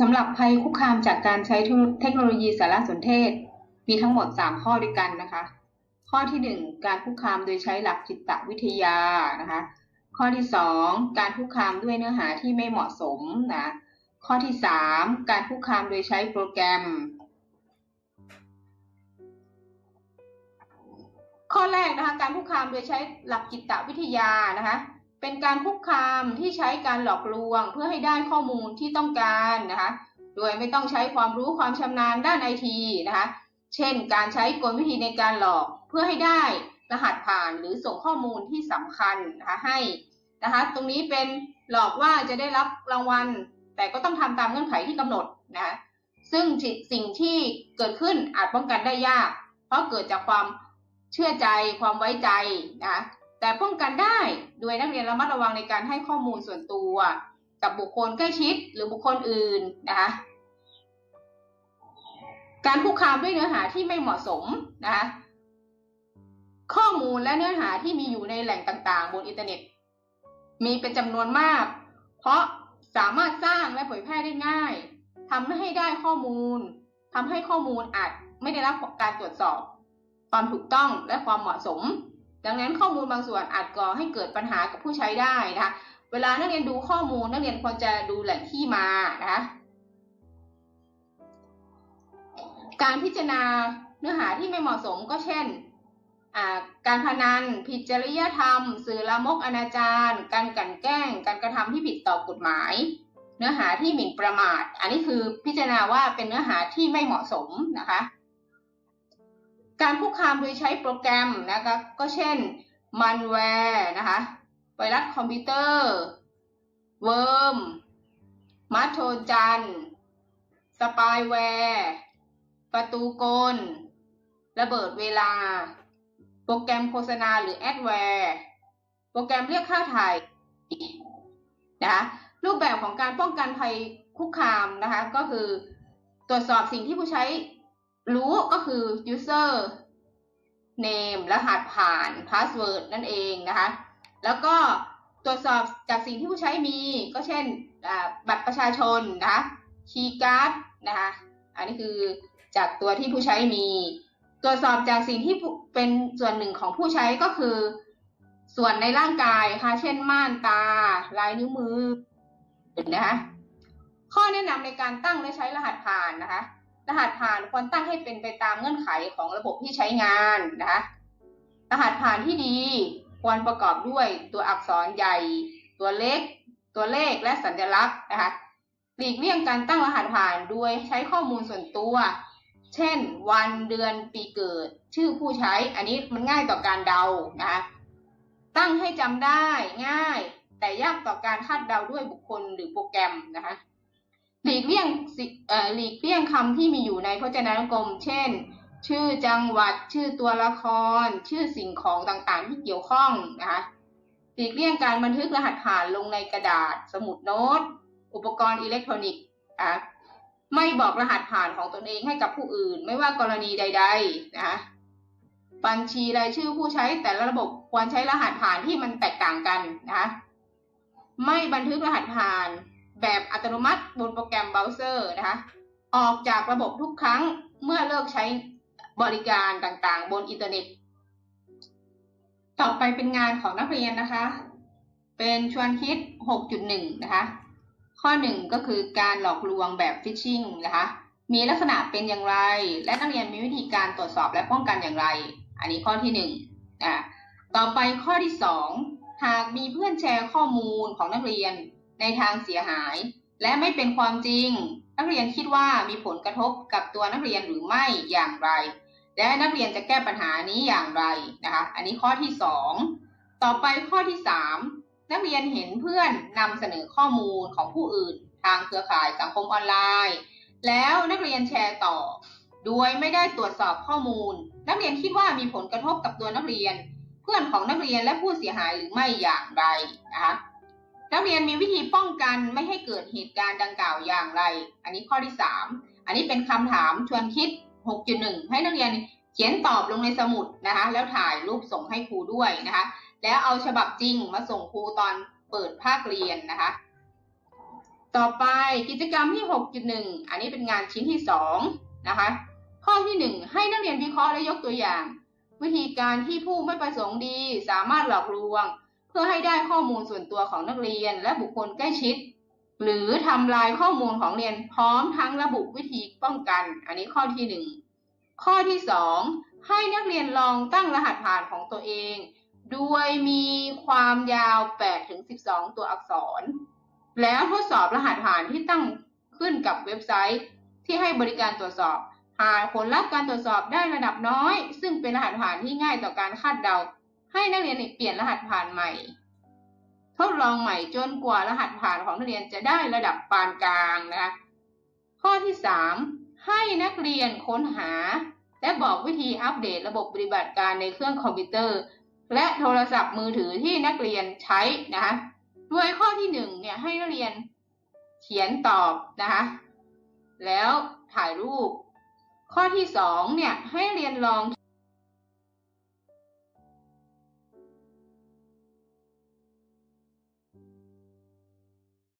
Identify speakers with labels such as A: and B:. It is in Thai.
A: สำหรับภัยคุกคามจากการใช้เทคโนโลยีสารสนเทศ มีทั้งหมด 3 ข้อด้วยกันนะคะ ข้อที่ 1 การคุกคามโดยใช้หลักจิตวิทยานะคะ ข้อที่ 2 การคุกคามด้วยเนื้อหาที่ไม่เหมาะสมนะข้อที่ 3 การคุกคามโดยใช้โปรแกรม ข้อแรกนะคะการคุกคามโดยใช้หลักจิตวิทยานะคะ เป็นการคุกคามที่ใช้การหลอกลวงเพื่อให้ได้ข้อมูลที่ต้องการนะคะ โดยไม่ต้องใช้ความรู้ความชำนาญด้านไอทีนะคะ เช่น การใช้กลวิธีในการหลอกเพื่อให้ได้รหัสผ่านหรือส่งข้อมูลที่สำคัญนะคะให้นะคะ ตรงนี้เป็นหลอกว่าจะได้รับรางวัล แต่ก็ต้องทำตามเงื่อนไขที่กำหนดนะคะซึ่งสิ่งที่เกิดขึ้นอาจป้องกันได้ยาก เพราะเกิดจากความเชื่อใจความไว้ใจนะะ แต่ป้องกันได้โดยนักเรียนระมัดระวังในการให้ข้อมูลส่วนตัวกับบุคคลใกล้ชิดหรือบุคคลอื่นนะคะการคุกคามด้วยเนื้อหาที่ไม่เหมาะสมนะคะข้อมูลและเนื้อหาที่มีอยู่ในแหล่งต่างๆ บนอินเทอร์เน็ต มีเป็นจำนวนมาก เพราะสามารถสร้างและเผยแพร่ได้ง่ายทำให้ได้ข้อมูลทำให้ข้อมูลอาจไม่ได้รับการตรวจสอบ ความถูกต้องและความเหมาะสม ดังนั้นข้อมูลบางส่วนอาจก่อให้เกิดปัญหากับผู้ใช้ได้นะคะเวลานักเรียนดูข้อมูลนักเรียนควรจะดูแหล่งที่มานะคะการพิจารณาเนื้อหาที่ไม่เหมาะสมก็เช่น การพนัน ผิดจริยธรรม สื่อละมกอนาจารการกลั่นแกล้ง การกระทำที่ผิดต่อกฎหมาย เนื้อหาที่หมิ่นประมาท อันนี้คือพิจารณาว่าเป็นเนื้อหาที่ไม่เหมาะสมนะคะ การคุกคามโดยใช้โปรแกรมนะคะก็เช่นมันแวร์นะคะไวรัสคอมพิวเตอร์เวิร์มมาโทจันสปายแวร์ประตูกล ระเบิดเวลา โปรแกรมโฆษณาหรือแอดแวร์โปรแกรมเรียกค่าถ่ายนะคะรูปแบบของการป้องกันภัยคุกคามนะคะก็คือตรวจสอบสิ่งที่ผู้ใช้ รู้ก็คือ user name รหัสผ่าน password นั่นเองนะคะ แล้วก็ตรวจสอบจากสิ่งที่ผู้ใช้มี ก็เช่นบัตรประชาชนนะคะคีย์การ์ดนะคะอันนี้คือจากตัวที่ผู้ใช้มี ตรวจสอบจากสิ่งที่เป็นส่วนหนึ่งของผู้ใช้ก็คือ ส่วนในร่างกายค่ะเช่นม่านตา ลายนิ้วมือนะคะข้อแนะนำในการตั้งและใช้รหัสผ่านนะคะ รหัสผ่านควรตั้งให้เป็นไปตามเงื่อนไขของระบบที่ใช้งานนะคะรหัสผ่านที่ดีควรประกอบด้วยตัวอักษรใหญ่ ตัวเล็ก ตัวเลขและสัญลักษณ์นะคะหลีกเลี่ยงการตั้งรหัสผ่านโดยใช้ข้อมูลส่วนตัว เช่น วันเดือนปีเกิด ชื่อผู้ใช้อันนี้มันง่ายต่อการเดานะคะตั้งให้จำได้ง่าย แต่ยากต่อการคาดเดาด้วยบุคคลหรือโปรแกรมนะคะ หลีกเลี่ยงหลีกเลี่ยงคำที่มีอยู่ในพจนานุกรม เช่น ชื่อจังหวัด ชื่อตัวละคร ชื่อสิ่งของต่างๆ ที่เกี่ยวข้องนะคะหลีกเลี่ยงการบันทึกรหัสผ่านลงในกระดาษ สมุดโน้ต อุปกรณ์อิเล็กทรอนิกส์อะไม่บอกรหัสผ่านของตนเองให้กับผู้อื่น ไม่ว่ากรณีใด ๆ นะคะบัญชีรายชื่อผู้ใช้แต่ละระบบควรใช้รหัสผ่านที่มันแตกต่างกันนะคะไม่บันทึกรหัสผ่าน แบบอัตโนมัติบนโปรแกรมเบราว์เซอร์นะคะ ออกจากระบบทุกครั้งเมื่อเลิกใช้บริการต่างๆ บนอินเทอร์เน็ต ต่อไปเป็นงานของนักเรียนนะคะ เป็นชวนคิด 6.1 นะคะ ข้อหนึ่งก็คือการหลอกลวงแบบฟิชชิงนะคะ มีลักษณะเป็นอย่างไร และนักเรียนมีวิธีการตรวจสอบและป้องกันอย่างไร อันนี้ข้อที่หนึ่งอะต่อไปข้อที่สองหากมีเพื่อนแชร์ข้อมูลของนักเรียน ในทางเสียหาย และไม่เป็นความจริง นักเรียนคิดว่ามีผลกระทบกับตัวนักเรียนหรือไม่อย่างไร และนักเรียนจะแก้ปัญหานี้อย่างไรนะคะ อันนี้ข้อที่สองต่อไปข้อที่สามนักเรียนเห็นเพื่อนนำเสนอข้อมูลของผู้อื่น ทางเครือข่ายสังคมออนไลน์ แล้วนักเรียนแชร์ต่อ โดยไม่ได้ตรวจสอบข้อมูล นักเรียนคิดว่ามีผลกระทบกับตัวนักเรียน เพื่อนของนักเรียนและผู้เสียหายหรือไม่อย่างไรนะคะ นักเรียนมีวิธีป้องกันไม่ให้เกิดเหตุการณ์ดังกล่าวอย่างไร อันนี้ข้อที่ 3 อันนี้เป็นคำถามชวนคิด 6.1 ให้นักเรียนเขียนตอบลงในสมุดนะคะ แล้วถ่ายรูปส่งให้ครูด้วยนะคะ แล้วเอาฉบับจริงมาส่งครูตอนเปิดภาคเรียนนะคะ ต่อไปกิจกรรมที่ 6.1 อันนี้เป็นงานชิ้นที่2นะคะ ข้อที่ 1 ให้นักเรียนวิเคราะห์และยกตัวอย่าง วิธีการที่ผู้ไม่ประสงค์ดีสามารถหลอกลวง พื่อให้ได้ข้อมูลส่วนตัวของนักเรียนและบุคคลใกล้ชิด หรือทำลายข้อมูลของเรียนพร้อมทั้งระบุวิธีป้องกัน อันนี้ข้อที่ 1 ข้อที่ 2 ให้นักเรียนลองตั้งรหัสผ่านของตัวเอง โดยมีความยาว8-12 ตัวอักษร แล้วทดสอบรหัสผ่านที่ตั้งขึ้นกับเว็บไซต์ ที่ให้บริการตรวจสอบ หากผลลัพธ์การตรวจสอบได้ระดับน้อย ซึ่งเป็นรหัสผ่านที่ง่ายต่อการคาดเดา ให้นักเรียนเปลี่ยนรหัสผ่านใหม่ ทดลองใหม่จนกว่ารหัสผ่านของนักเรียนจะได้ระดับปานกลางนะคะข้อที่ 3 ให้นักเรียนค้นหา และบอกวิธีอัปเดตระบบปฏิบัติการในเครื่องคอมพิวเตอร์ และโทรศัพท์มือถือที่นักเรียนใช้นะคะโดยข้อที่หนึ่งเนี่ยให้นักเรียนเขียนตอบนะคะแล้วถ่ายรูป ข้อที่สองเนี่ยให้เรียนลอง